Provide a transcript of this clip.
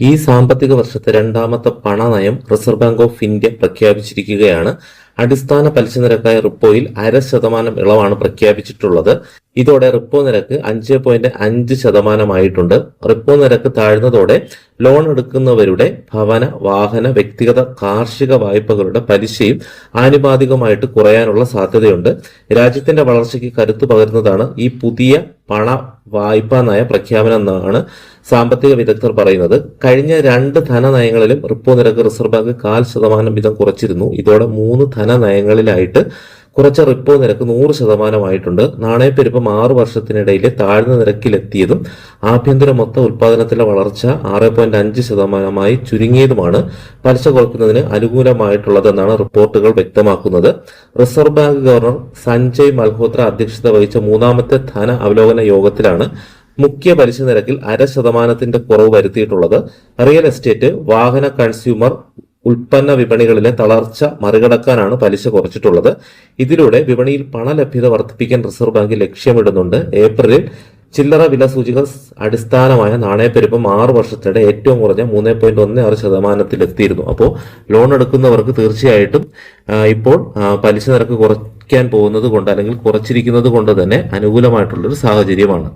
ഈ സാമ്പത്തിക വർഷത്തെ രണ്ടാമത്തെ പണനയം റിസർവ് ബാങ്ക് ഓഫ് ഇന്ത്യ പ്രഖ്യാപിച്ചിരിക്കുകയാണ്. അടിസ്ഥാന പലിശ നിരക്കായ റിപ്പോയിൽ അര ശതമാനം ഇളവാണ് പ്രഖ്യാപിച്ചിട്ടുള്ളത്. ഇതോടെ റിപ്പോ നിരക്ക് അഞ്ച് പോയിന്റ് അഞ്ച് ശതമാനമായിട്ടുണ്ട്. റിപ്പോ നിരക്ക് താഴ്ന്നതോടെ ലോൺ എടുക്കുന്നവരുടെ ഭവന വാഹന വ്യക്തിഗത കാർഷിക വായ്പകളുടെ പലിശയും ആനുപാതികമായിട്ട് കുറയാനുള്ള സാധ്യതയുണ്ട്. രാജ്യത്തിന്റെ വളർച്ചയ്ക്ക് കരുത്തു പകരുന്നതാണ് ഈ പുതിയ പണ വായ്പാ നയ പ്രഖ്യാപനം എന്നാണ് സാമ്പത്തിക വിദഗ്ധർ പറയുന്നത്. കഴിഞ്ഞ രണ്ട് ധന ധനനയങ്ങളിലും റിപ്പോ നിരക്ക് റിസർവ് ബാങ്ക് കാൽ ശതമാനം വീതം കുറച്ചിരുന്നു. ഇതോടെ മൂന്ന് ധനനയങ്ങളിലായിട്ട് കുറച്ച റിപ്പോ നിരക്ക് നൂറ് ശതമാനമായിട്ടുണ്ട്. നാണയപ്പെരുപ്പം ആറ് വർഷത്തിനിടയിൽ താഴ്ന്ന നിരക്കിലെത്തിയതും ആഭ്യന്തര മൊത്ത ഉൽപാദനത്തിലെ വളർച്ച ആറ് പോയിന്റ് അഞ്ച് ശതമാനമായി ചുരുങ്ങിയതുമാണ്. പലിശ കുറയ്ക്കുന്നതിന് അനുകൂലമായിട്ടുള്ളതെന്നാണ് റിപ്പോർട്ടുകൾ വ്യക്തമാക്കുന്നത്. Reserve Bank governor Sanjay Malhotra അധ്യക്ഷത വഹിച്ച മൂന്നാമത്തെ ധന അവലോകന യോഗത്തിലാണ് മുഖ്യ പലിശ നിരക്കിൽ അര ശതമാനത്തിന്റെ കുറവ് വരുത്തിയിട്ടുള്ളത്. റിയൽ എസ്റ്റേറ്റ് വാഹന കൺസ്യൂമർ ഉൽപ്പന്ന വിപണികളിലെ തളർച്ച മറികടക്കാനാണ് പലിശ കുറച്ചിട്ടുള്ളത്. ഇതിലൂടെ വിപണിയിൽ പണലഭ്യത വർദ്ധിപ്പിക്കാൻ റിസർവ് ബാങ്ക് ലക്ഷ്യമിടുന്നുണ്ട്. ഏപ്രിലിൽ ചില്ലറ വില സൂചിക അടിസ്ഥാനമായ നാണയപ്പെരുപ്പം ആറ് വർഷത്തിനിടെ ഏറ്റവും കുറഞ്ഞ മൂന്ന് പോയിന്റ് ഒന്ന് ആറ് ശതമാനത്തിലെത്തിയിരുന്നു അപ്പോൾ ലോൺ എടുക്കുന്നവർക്ക് തീർച്ചയായിട്ടും ഇപ്പോൾ പലിശ നിരക്ക് കുറയ്ക്കാൻ പോകുന്നത് കൊണ്ട് അല്ലെങ്കിൽ കുറച്ചിരിക്കുന്നത് കൊണ്ട് തന്നെ അനുകൂലമായിട്ടുള്ളൊരു സാഹചര്യമാണ്.